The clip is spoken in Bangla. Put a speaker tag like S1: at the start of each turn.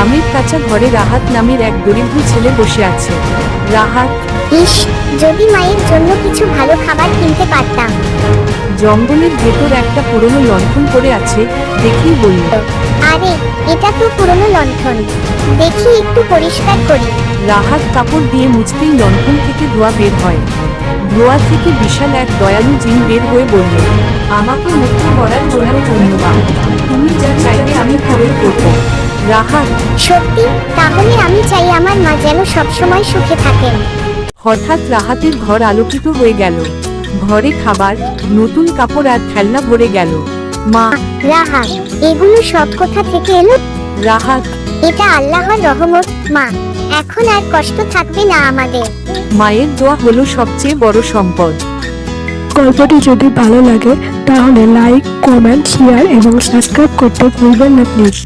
S1: গ্রামের কাঁচা ঘরে রাহাত নামের এক দরিদ্র ছেলে বসে আছে। রাহাত
S2: ইস যদি মায়ের জন্য কিছু ভালো খাবার কিনতে পারতাম।
S1: জঙ্গলের ভেতর একটা পুরনো লণ্ঠন পড়ে আছে দেখেই বলল
S2: আরে এটা তো পুরনো লণ্ঠন। দেখি একটু পরিষ্কার করি।
S1: রাহাত কাপড় দিয়ে মুছতেই লণ্ঠন থেকে ধোঁয়া বের হয়। ধোঁয়া থেকে বিশাল এক দয়ালু জিন বের হয়ে বলল আমাকে মুক্ত করার জন্য ধন্যবাদ। তুমি যা চাইবে আমি পূরণ করব। রাহাত
S2: সত্যি তাহলে আমি চাই আমার মা যেন সবসময় সুখে থাকেন।
S1: হঠাৎ রাহাতের ঘর আলোকিত হয়ে গেল। ঘরে খাবার নতুন কাপড় আর খেলনা ভরে গেল। মা
S2: রাহা এগুলো সব কোথা থেকে এলো?
S1: রাহাত।
S2: এটা আল্লাহর রহমত মা। এখন আর কষ্ট থাকবে না আমাদের।
S1: মায়ের দোয়া হলো সবচেয়ে বড় সম্পদ।
S3: গল্পটি যদি ভালো লাগে তাহলে লাইক কমেন্ট শেয়ার এবং সাবস্ক্রাইব করতে ভুলবেন না প্লিজ